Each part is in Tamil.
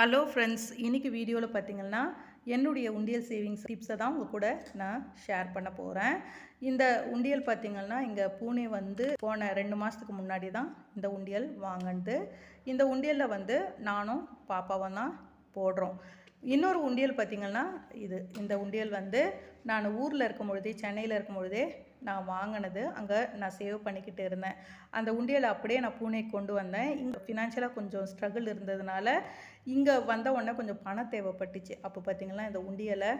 ஹலோ ஃப்ரெண்ட்ஸ் இன்னைக்கு வீடியோவில் பார்த்தீங்கன்னா என்னுடைய உண்டியல் சேவிங்ஸ் டிப்ஸை தான் உங்கள் கூட நான் ஷேர் பண்ண போகிறேன் இந்த உண்டியல் பார்த்தீங்கன்னா இங்கே பூனே வந்து போன ரெண்டு மாதத்துக்கு முன்னாடி தான் இந்த உண்டியல் வாங்கினது. இந்த உண்டியலில் வந்து நானும் பாப்பாவும் தான் போடுறோம். இன்னொரு உண்டியல் பார்த்திங்கன்னா இது. இந்த உண்டியல் வந்து நான் ஊரில் இருக்கும் பொழுதே சென்னையில் இருக்கும் பொழுதே நான் வாங்கினது அங்கே நான் சேவ் பண்ணிக்கிட்டு இருந்தேன். அந்த உண்டியலை அப்படியே நான் பூனேக்கு கொண்டு வந்தேன். இங்கே ஃபினான்ஷியலாக கொஞ்சம் ஸ்ட்ரகிள் இருந்ததுனால இங்கே வந்த உடனே கொஞ்சம் பணம் தேவைப்பட்டுச்சு. அப்போ பார்த்திங்கன்னா இந்த உண்டியலை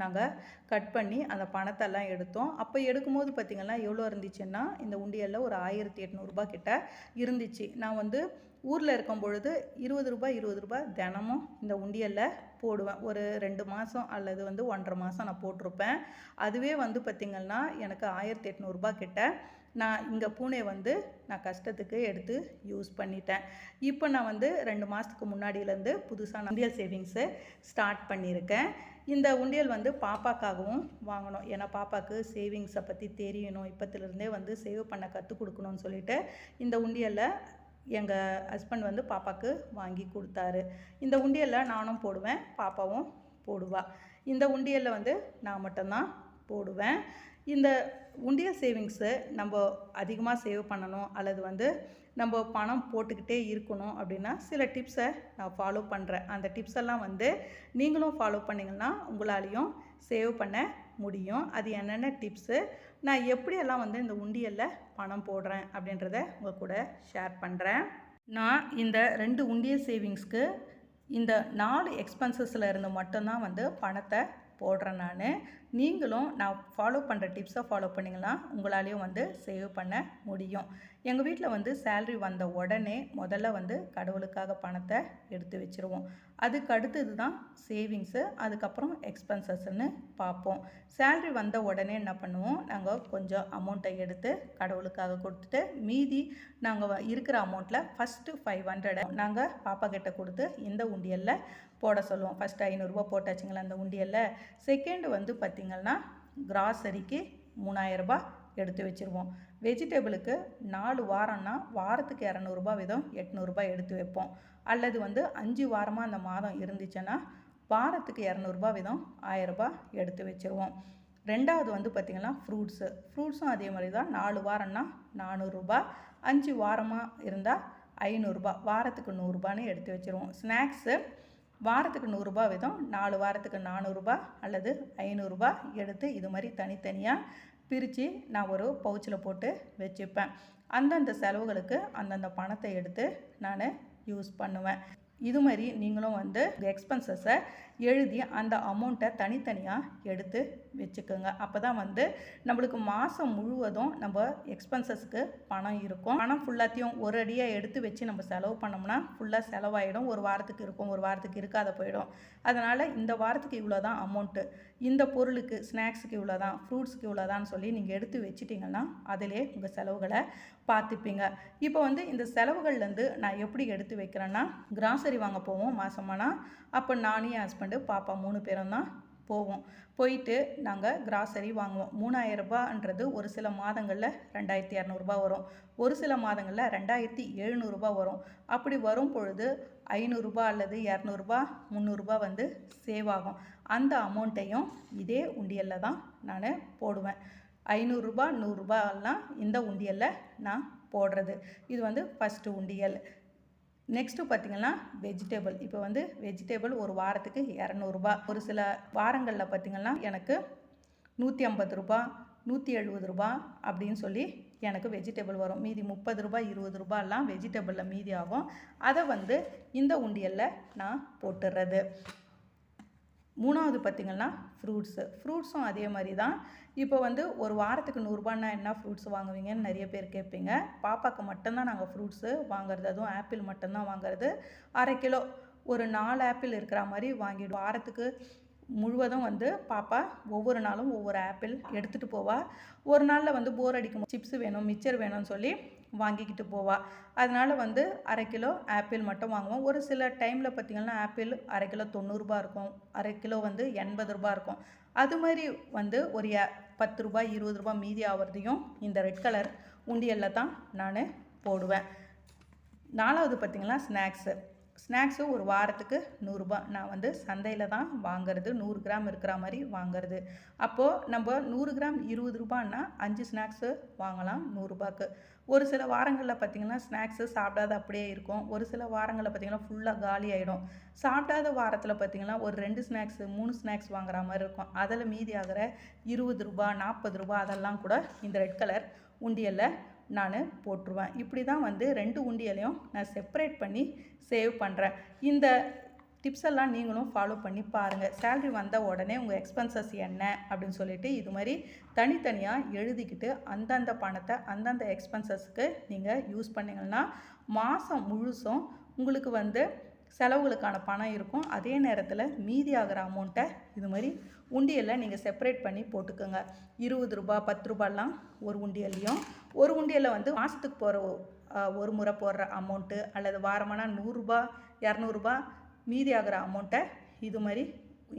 நாங்கள் கட் பண்ணி அந்த பணத்தெல்லாம் எடுத்தோம். அப்போ எடுக்கும்போது பார்த்திங்கன்னா எவ்வளோ இருந்துச்சுன்னா இந்த உண்டியலில் ஒரு ஆயிரத்தி எட்நூறுபா கிட்ட இருந்துச்சு. நான் வந்து ஊரில் இருக்கும் பொழுது இருபது ரூபாய் இருபது ரூபாய் தினமும் இந்த உண்டியலில் போடுவேன். ஒரு ரெண்டு மாதம் அல்லது வந்து ஒன்றரை மாதம் நான் போட்டிருப்பேன். அதுவே வந்து பார்த்திங்கன்னா எனக்கு ஆயிரத்தி எட்நூறுபா கிட்ட நான் இங்கே பூனை வந்து நான் கஷ்டத்துக்கு எடுத்து யூஸ் பண்ணிட்டேன். இப்போ நான் வந்து ரெண்டு மாதத்துக்கு முன்னாடியிலேருந்து புதுசாக உண்டியல் சேவிங்ஸு ஸ்டார்ட் பண்ணியிருக்கேன். இந்த உண்டியல் வந்து பாப்பாக்காகவும் வாங்கணும். ஏன்னா பாப்பாவுக்கு சேவிங்ஸை பற்றி தெரியணும் இப்போத்துலேருந்தே வந்து சேவ் பண்ண கற்றுக் கொடுக்கணும்னு சொல்லிட்டு இந்த உண்டியலில் எங்கள் ஹஸ்பண்ட் வந்து பாப்பாவுக்கு வாங்கி கொடுத்தாரு. இந்த உண்டியலில் நானும் போடுவேன் பாப்பாவும் போடுவா. இந்த உண்டியலில் வந்து நான் மட்டும்தான் போடுவேன். இந்த உண்டியல் சேவிங்ஸு நம்ம அதிகமாக சேவ் பண்ணணும் அல்லது வந்து நம்ம பணம் போட்டுக்கிட்டே இருக்கணும் அப்படின்னா சில டிப்ஸை நான் ஃபாலோ பண்ணுறேன் அந்த டிப்ஸ் எல்லாம் வந்து நீங்களும் ஃபாலோ பண்ணிங்கன்னா உங்களாலையும் சேவ் பண்ண முடியும். அது என்னென்ன டிப்ஸு நான் எப்படியெல்லாம் வந்து இந்த உண்டியலில் பணம் போடுறேன் அப்படின்றத உங்கள் கூட ஷேர் பண்ணுறேன் நான் இந்த ரெண்டு உண்டியல் சேவிங்ஸ்க்கு இந்த நாலு எக்ஸ்பென்சஸில் இருந்து மட்டும்தான் வந்து பணத்தை போடுறேன் நான். நீங்களும் நான் ஃபாலோ பண்ணுற டிப்ஸை ஃபாலோ பண்ணிங்கன்னா உங்களாலேயும் வந்து சேவ் பண்ண முடியும். எங்கள் வீட்டில் வந்து சேல்ரி வந்த உடனே முதல்ல வந்து கடவுளுக்காக பணத்தை எடுத்து வச்சுருவோம். அதுக்கு அடுத்தது தான் சேவிங்ஸு அதுக்கப்புறம் எக்ஸ்பென்சஸ்ன்னு பார்ப்போம். சேல்ரி வந்த உடனே என்ன பண்ணுவோம்? நாங்கள் கொஞ்சம் அமௌண்ட்டை எடுத்து கடவுளுக்காக கொடுத்துட்டு மீதி நாங்கள் இருக்கிற அமௌண்ட்டில் ஃபஸ்ட்டு ஃபைவ் ஹண்ட்ரட் நாங்கள் பாப்பா கிட்ட கொடுத்து இந்த உண்டியலில் போட சொல்லுவோம். ஃபஸ்ட்டு ஐநூறுரூவா போட்டாச்சுங்களா அந்த உண்டியலில். செகண்டு வந்து பார்த்திங்கன்னா கிராசரிக்கு மூணாயிரரூபா எடுத்து வச்சுருவோம். வெஜிடபிளுக்கு நாலு வாரம்னா வாரத்துக்கு இரநூறுபா வீதம் எட்நூறுபா எடுத்து வைப்போம். அல்லது வந்து அஞ்சு வாரமாக அந்த மாதம் இருந்துச்சுன்னா வாரத்துக்கு இரநூறுபா வீதம் ஆயரரூபா எடுத்து வச்சுருவோம். ரெண்டாவது வந்து பார்த்திங்கன்னா ஃப்ரூட்ஸு ஃப்ரூட்ஸும் அதே மாதிரி தான் நாலு வாரம்னா நானூறுரூபா அஞ்சு வாரமாக இருந்தால் ஐநூறுரூபா வாரத்துக்கு நூறுரூபான்னு எடுத்து வச்சுருவோம். ஸ்நாக்ஸு வாரத்துக்கு நூறுரூபா வீதம் நாலு வாரத்துக்கு நானூறுரூபா அல்லது ஐநூறுரூபா எடுத்து இது மாதிரி தனித்தனியாக பிரித்து நான் ஒரு பவுச்சில் போட்டு வச்சுப்பேன். அந்தந்த செலவுகளுக்கு அந்தந்த பணத்தை எடுத்து நான் யூஸ் பண்ணுவேன். இது மாதிரி நீங்களும் வந்து எக்ஸ்பென்சஸை எழுதி அந்த அமௌண்ட்டை தனித்தனியாக எடுத்து வச்சுக்கோங்க. அப்போ தான் வந்து நம்மளுக்கு மாதம் முழுவதும் நம்ம எக்ஸ்பென்சஸ்க்கு பணம் இருக்கும். பணம் ஃபுல்லாத்தையும் ஒரு அடியாக எடுத்து வச்சு நம்ம செலவு பண்ணோம்னா ஃபுல்லாக செலவாயிடும். ஒரு வாரத்துக்கு இருக்கும் ஒரு வாரத்துக்கு இருக்காத போயிடும். அதனால் இந்த வாரத்துக்கு இவ்வளோ தான் அமௌண்ட்டு இந்த பொருளுக்கு ஸ்நாக்ஸுக்கு இவ்வளோ தான் ஃப்ரூட்ஸுக்கு இவ்வளோ தான் சொல்லி நீங்கள் எடுத்து வச்சிட்டிங்கன்னா அதிலே உங்கள் செலவுகளை பார்த்துப்பீங்க. இப்போ வந்து இந்த செலவுகள்லேருந்து நான் எப்படி எடுத்து வைக்கிறேன்னா கிராசரி வாங்க போவோம் மாதமானா அப்போ நானும் என் ஹஸ்பண்டு பாப்பா மூணு பேரும் தான் போவோம். போயிட்டு நாங்கள் கிராசரி வாங்குவோம். மூணாயிரரூபான்றது ஒரு சில மாதங்களில் ரெண்டாயிரத்தி இரநூறுபா வரும். ஒரு சில மாதங்களில் ரெண்டாயிரத்தி எழுநூறுபா வரும். அப்படி வரும் பொழுது ஐநூறுரூபா அல்லது இரநூறுபா முந்நூறுரூபா வந்து சேவ் ஆகும். அந்த அமௌண்ட்டையும் இதே உண்டியலில் தான் நான் போடுவேன். ஐநூறுரூபா நூறுரூபாலாம் இந்த உண்டியலில் நான் போடுறது. இது வந்து ஃபஸ்ட்டு உண்டியல். நெக்ஸ்ட்டு பார்த்திங்கன்னா வெஜிடேபிள் இப்போ வந்து வெஜிடேபிள் ஒரு வாரத்துக்கு இரநூறுபா. ஒரு சில வாரங்களில் பார்த்திங்கன்னா எனக்கு நூற்றி ஐம்பது ரூபா நூற்றி எழுபது ரூபா அப்படின்னு சொல்லி எனக்கு வெஜிடபிள் வரும். மீதி முப்பது ரூபாய் இருபது ரூபாயெல்லாம் வெஜிடபிளில் மீதி ஆகும். அதை வந்து இந்த உண்டியலில் நான் போட்டுடுறது மூணாவது பார்த்திங்கன்னா ஃப்ரூட்ஸு ஃப்ரூட்ஸும் அதே மாதிரி தான். இப்போ வந்து ஒரு வாரத்துக்கு நூறுரூபான்னா என்ன ஃப்ரூட்ஸ் வாங்குவீங்கன்னு நிறைய பேர் கேட்பீங்க. பாப்பாவுக்கு மட்டும்தான் நாங்கள் ஃப்ரூட்ஸு வாங்குறது. அதுவும் ஆப்பிள் மட்டும்தான் வாங்குறது. அரை கிலோ ஒரு நாலு ஆப்பிள் இருக்கிற மாதிரி வாங்கிடுவோம். வாரத்துக்கு முழுவதும் வந்து பாப்பா ஒவ்வொரு நாளும் ஒவ்வொரு ஆப்பிள் எடுத்துகிட்டு போவாள் ஒரு நாளில் வந்து போர் அடிக்கும் சிப்ஸ் வேணும் மிச்சர் வேணும்னு சொல்லி வாங்கிக்கிட்டு போவாள் அதனால் வந்து அரை கிலோ ஆப்பிள் மட்டும் வாங்குவோம். ஒரு சில டைமில் பார்த்திங்கன்னா ஆப்பிள் அரை கிலோ தொண்ணூறுரூபா இருக்கும். அரை கிலோ வந்து எண்பது ரூபா இருக்கும். அது மாதிரி வந்து ஒரு பத்து ரூபாய் இருபது ரூபாய் மீதி ஆகிறதையும் இந்த ரெட் கலர் உண்டியலில் தான் நான் போடுவேன். நாலாவது பார்த்திங்கன்னா ஸ்நாக்ஸு ஸ்நாக்ஸு ஒரு வாரத்துக்கு நூறுரூபா நான் வந்து சந்தையில் தான் வாங்குறது. நூறு கிராம் இருக்கிற மாதிரி வாங்குறது. அப்போது நம்ம நூறு கிராம் இருபது ரூபான்னா அஞ்சு ஸ்நாக்ஸு வாங்கலாம் நூறுரூபாக்கு ஒரு சில வாரங்களில் பார்த்திங்கன்னா ஸ்நாக்ஸு சாப்பிடாத அப்படியே இருக்கும். ஒரு சில வாரங்களில் பார்த்திங்கன்னா ஃபுல்லாக காலி ஆகிடும் சாப்பிடாத வாரத்தில் பார்த்திங்கன்னா ஒரு ரெண்டு ஸ்நாக்ஸு மூணு ஸ்நாக்ஸ் வாங்குற மாதிரி இருக்கும். அதில் மீதி ஆகிற இருபது ரூபா நாற்பது ரூபா அதெல்லாம் கூட இந்த ரெட் கலர் உண்டியலில் நான் போட்டுருவேன். இப்படி தான் வந்து ரெண்டு உண்டியலையும் நான் செப்பரேட் பண்ணி சேவ் பண்ணுறேன் இந்த டிப்ஸ் எல்லாம் நீங்களும் ஃபாலோ பண்ணி பாருங்கள் சேல்ரி வந்த உடனே உங்கள் எக்ஸ்பென்சஸ் என்ன அப்படின்னு சொல்லிட்டு இது மாதிரி தனித்தனியாக எழுதிக்கிட்டு அந்தந்த பணத்தை அந்தந்த எக்ஸ்பென்சஸ்க்கு நீங்கள் யூஸ் பண்ணிங்கன்னா மாதம் முழுசும் உங்களுக்கு வந்து செலவுகளுக்கான பணம் இருக்கும். அதே நேரத்தில் மீதி ஆகிற அமௌண்ட்டை இது மாதிரி உண்டியலில் நீங்கள் செப்பரேட் பண்ணி போட்டுக்கோங்க. இருபது ரூபா பத்து ரூபாலாம் ஒரு உண்டியல்லையும். ஒரு உண்டியலில் வந்து மாதத்துக்கு போகிற ஒரு முறை போடுற அமௌண்ட்டு அல்லது வாரமானால் நூறுரூபா இரநூறுபா மீதி ஆகிற அமௌண்ட்டை இது மாதிரி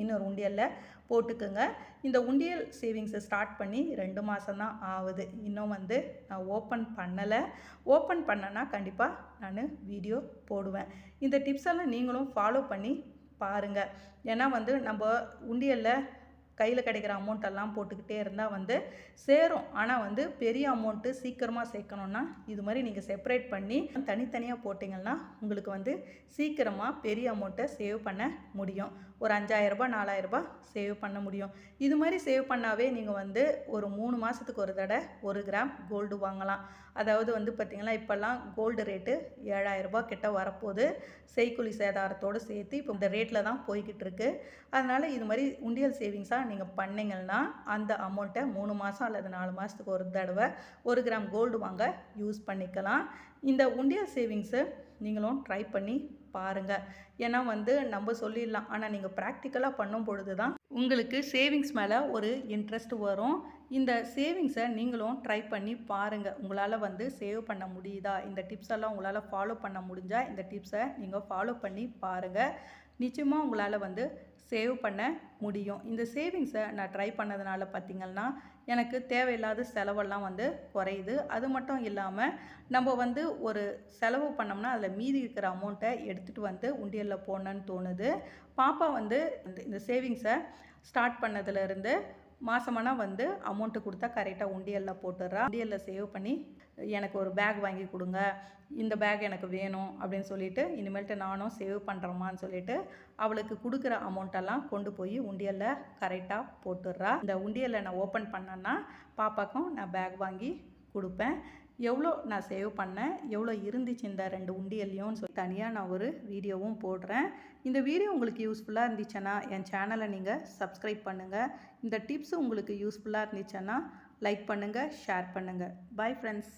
இன்னொரு உண்டியலில் போட்டுக்குங்க. இந்த உண்டியல் சேவிங்ஸை ஸ்டார்ட் பண்ணி ரெண்டு மாதம் தான் ஆகுது. இன்னும் வந்து நான் ஓப்பன் பண்ணலை. ஓப்பன் பண்ணனா கண்டிப்பாக நான் வீடியோ போடுவேன். இந்த டிப்ஸ் எல்லாம் நீங்களும் ஃபாலோ பண்ணி பாருங்கள் ஏன்னா வந்து நம்ம உண்டியலில் கையில் கிடைக்கிற அமௌண்ட் எல்லாம் போட்டுக்கிட்டே இருந்தால் வந்து சேரும். ஆனால் வந்து பெரிய அமௌண்ட்டு சீக்கிரமாக சேர்க்கணுன்னா இது மாதிரி நீங்கள் செப்பரேட் பண்ணி தனித்தனியாக போட்டிங்கன்னா உங்களுக்கு வந்து சீக்கிரமாக பெரிய அமௌண்ட்டை சேவ் பண்ண முடியும். ஒரு அஞ்சாயிரரூபா நாலாயிரரூபா சேவ் பண்ண முடியும். இது மாதிரி சேவ் பண்ணாவே நீங்கள் வந்து ஒரு மூணு மாதத்துக்கு ஒரு தடவை ஒரு கிராம் கோல்டு வாங்கலாம். அதாவது வந்து பார்த்திங்கன்னா இப்போல்லாம் கோல்டு ரேட்டு ஏழாயிரரூபா கிட்ட வரப்போகுது. செய்குலி சேதாரத்தோடு சேர்த்து இப்போ இந்த ரேட்டில் தான் போய்கிட்டு இருக்கு. அதனால் இது மாதிரி உண்டியல் சேவிங்ஸாக நீங்கள் பண்ணிங்கன்னா அந்த அமௌண்ட்டை மூணு மாதம் அல்லது நாலு மாதத்துக்கு ஒரு தடவை ஒரு கிராம் கோல்டு வாங்க யூஸ் பண்ணிக்கலாம். இந்த உண்டியல் சேவிங்ஸு நீங்களும் ட்ரை பண்ணி பாருங்கள் ஏன்னா வந்து நம்ம சொல்லிடலாம். ஆனால் நீங்கள் ப்ராக்டிக்கலாக பண்ணும் பொழுது தான் உங்களுக்கு சேவிங்ஸ் மேலே ஒரு இன்ட்ரெஸ்ட் வரும். இந்த சேவிங்ஸை நீங்களும் ட்ரை பண்ணி பாருங்கள் உங்களால் வந்து சேவ் பண்ண முடியுதா? இந்த டிப்ஸ் எல்லாம் உங்களால் ஃபாலோ பண்ண முடிஞ்சால் இந்த டிப்ஸை நீங்கள் ஃபாலோ பண்ணி பாருங்கள் நிச்சயமாக உங்களால் வந்து சேவ் பண்ண முடியும். இந்த சேவிங்ஸை நான் ட்ரை பண்ணதுனால பார்த்திங்கன்னா எனக்கு தேவையில்லாத செலவெல்லாம் வந்து குறையுது. அது மட்டும் இல்லாமல் நம்ம வந்து ஒரு செலவு பண்ணோம்னா அதில் மீதி இருக்கிற அமௌண்ட்டை எடுத்துகிட்டு வந்து உண்டியலில் போடணுன்னு தோணுது. பாப்பா வந்து இந்த சேவிங்ஸை ஸ்டார்ட் பண்ணதுலேருந்து மாதமானா வந்து அமௌண்ட்டு கொடுத்தா கரெக்டாக உண்டியலில் போட்டுடுறா. உண்டியலில் சேவ் பண்ணி எனக்கு ஒரு பேக் வாங்கி கொடுங்க. இந்த பேக் எனக்கு வேணும் அப்படின்னு சொல்லிட்டு இனிமேல்ட்டு நானும் சேவ் பண்ணுறோமான்னு சொல்லிட்டு அவளுக்கு கொடுக்குற அமௌண்ட்டெல்லாம் கொண்டு போய் உண்டியலில் கரெக்டாக போட்டுடுறா. இந்த உண்டியலில் நான் ஓப்பன் பண்ணேன்னா பாப்பாக்கும் நான் பேக் வாங்கி கொடுப்பேன். எவ்வளோ நான் சேவ் பண்ணேன் எவ்வளோ இருந்துச்சு இந்த ரெண்டு உண்டியல்லையும் சொல்லி தனியாக நான் ஒரு வீடியோவும் போடுறேன். இந்த வீடியோ உங்களுக்கு யூஸ்ஃபுல்லாக இருந்துச்சுன்னா என் சேனலை நீங்கள் சப்ஸ்கிரைப் பண்ணுங்கள் இந்த டிப்ஸ் உங்களுக்கு யூஸ்ஃபுல்லாக இருந்துச்சுன்னா லைக் பண்ணுங்கள் ஷேர் பண்ணுங்கள் பாய் ஃப்ரெண்ட்ஸ்